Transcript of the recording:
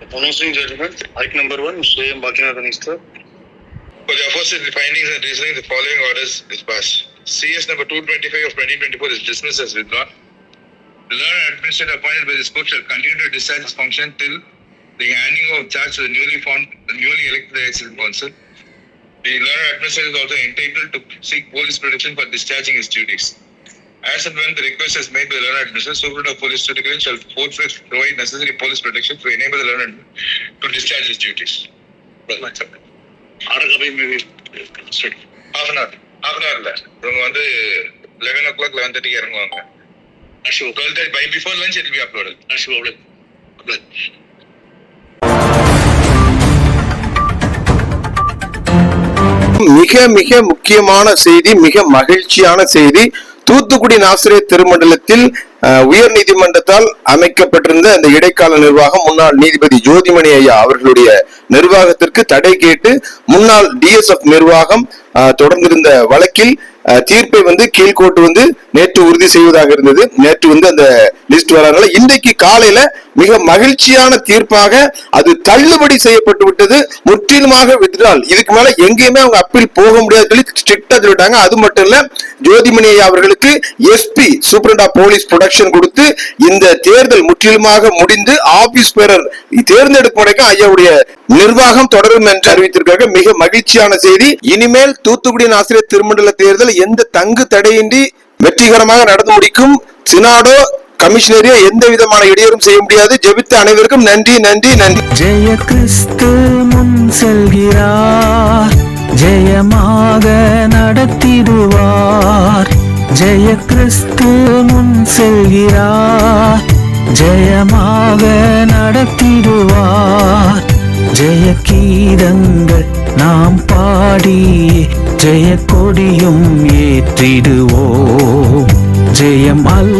Pronouncing judgment, Ike number one, Mr. A. M. Bhakinathan is the For the aforesaid findings and reasoning, the following orders is passed. CS number 225 of 2024 is dismissed as withdrawn. The learned administrator appointed by this court shall continue to discharge his function till the handing of charge to the newly formed, newly elected executive council. The learned administrator is also entitled to seek police protection for discharging his duties. As and when the request is made by the learned administrator, superintendent of police Tuticorin shall forthwith provide necessary police protection to enable the learned to discharge his duties. straight. Half an hour half an ஹவர்ல இவங்க வந்து eleven o'clock eleven தேர்ட்டிக்கு இறங்குவாங்க Ashu, twelve thirty by before lunch it be uploaded. மிக மிக முக்கியமான செய்தி மிக மகிழ்ச்சியான செய்தி தூத்துக்குடி நாசிரியர் திருமண்டலத்தில் அஹ், உயர் நீதிமன்றத்தால் அமைக்கப்பட்டிருந்த அந்த இடைக்கால நிர்வாகம் முன்னாள் நீதிபதி ஜோதிமணி ஐயா அவர்களுடைய நிர்வாகத்திற்கு தடை கேட்டு முன்னாள் டிஎஸ்எஃப் நிர்வாகம் தொடர்ந்திருந்த வழக்கில் தீர்ப்பை வந்து கீழ்கோர்ட்டு வந்து நேற்று உறுதி செய்வதாக இருந்தது. நேற்று வந்து அந்த லிஸ்ட் வராங்கள இன்றைக்கு காலையில மிக மகிழ்ச்சியான தீர்ப்பாக அது தள்ளுபடி செய்யப்பட்டு விட்டது. முற்றிலுமாக வித்ரால் இதுக்கு மேல எங்கேயுமே அவங்க அப்பீல் போக முடியாது சொல்லி ஸ்ட்ரிக்டா சொல்லிட்டாங்க. அது மட்டும் இல்ல ஜோதிமணி அவர்களுக்கு SP superintendent of police protection கொடுத்து இந்த தேர்தல் முற்றிலுமாக முடிந்து ஆபீஸ் பேரர் தேர்ந்தெடுக்கும் வரைக்கும் ஐயாவுடைய நிர்வாகம் தொடரும் என்று அறிவித்திருக்காங்க மிக மகிழ்ச்சியான செய்தி. இனிமேல் தூத்துக்குடியின் ஆசிரியர் திருமண்டல தேர்தல் எந்த தங்கு தடையின்றி வெற்றிகரமாக நடந்து முடிக்கும்? சினாடோ கமிஷனரியோ எந்த விதமான இடையூறும் செய்ய முடியாது. ஜெபித்த அனைவருக்கும் நன்றி நன்றி நன்றி. ஜெய கிறிஸ்து முன் செல்கிறார். ஜெயமாக நடத்திடுவார். ஜெய கிறிஸ்து முன் செல்கிறார். ஜெயமாக நடத்திடுவார். கீதங்கள் நாம் பாடி ஜெய கொடியும் ஏற்றிடுவோம். ஜெயம் அல்ல